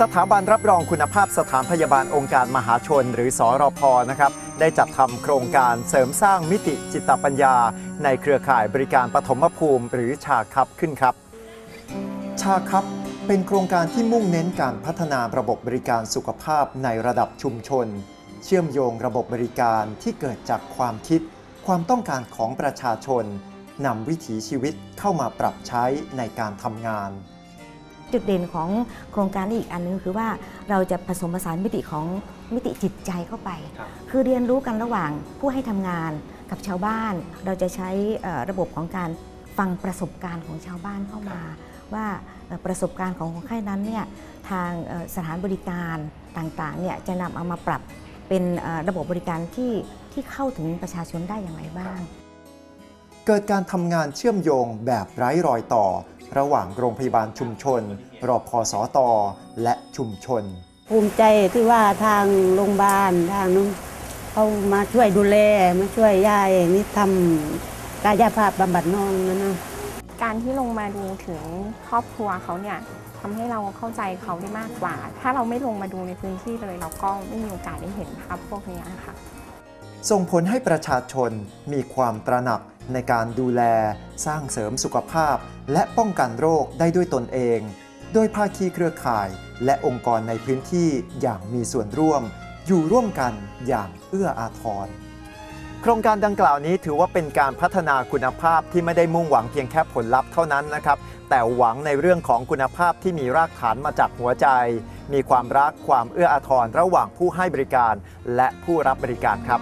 สถาบันรับรองคุณภาพสถานพยาบาลองค์การมหาชน หรือสอรพนะครับได้จัดทำโครงการเสริมสร้างมิติจิตปัญญา ในเครือข่ายบริการปฐมภูมิ หรือชาคับขึ้นครับ ชาคับเป็นโครงการที่มุ่งเน้นการพัฒนาระบบบริการสุขภาพในระดับชุมชน เชื่อมโยงระบบบริการที่เกิดจากความคิด ความต้องการของประชาชนนำวิถีชีวิตเข้ามาปรับใช้ในการทำงาน จุดเด่นของโครงการนี้อีกอันนึงคือว่าเราจะผสมผสานมิติของมิติจิตใจเข้าไปครับคือเรียนรู้กันระหว่างผู้ให้ทำงานกับชาวบ้าน เราจะใช้เอ่อระบบของการฟังประสบการณ์ของชาวบ้านเข้ามา ว่าเอ่อประสบการณ์ของคนไข้นั้นเนี่ยทางเอ่อสถานบริการต่างๆเนี่ยจะนำเอามาปรับเป็นเอ่อระบบบริการที่ที่เข้าถึงประชาชนได้อย่างไรบ้าง เกิดการทำงานเชื่อมโยงแบบไร้รอยต่อ ระหว่างโรงพยาบาลชุมชน รอพอสอตอและชุมชน ภูมิใจที่ว่าทางโรงพยาบาลทางนู้นเขามาช่วยดูแลมาช่วยยายนี่ทำกายภาพบำบัดน้องนะนะการที่ลงมาดูถึงครอบครัวเขาเนี่ยทำให้เราเข้าใจเขาได้มากกว่า ถ้าเราไม่ลงมาดูในพื้นที่เลยเราก็ไม่มีโอกาสได้เห็นภาพพวกนี้ค่ะ ส่งผลให้ประชาชนมีความตระหนัก ในการดูแลสร้างเสริมสุขภาพ และป้องกันโรคได้ด้วยตนเอง โดยภาคีเครือข่าย และองค์กรในพื้นที่อย่างมีส่วนร่วม อยู่ร่วมกันอย่างเอื้ออาทรโครงการดังกล่าวนี้ถือว่าเป็นการพัฒนาคุณภาพที่ไม่ได้มุ่งหวังเพียงแค่ผลลัพธ์เท่านั้นนะครับ แต่หวังในเรื่องของคุณภาพที่มีรากฐานมาจากหัวใจ มีความรักความเอื้ออาทรระหว่างผู้ให้บริการ และผู้รับบริการครับ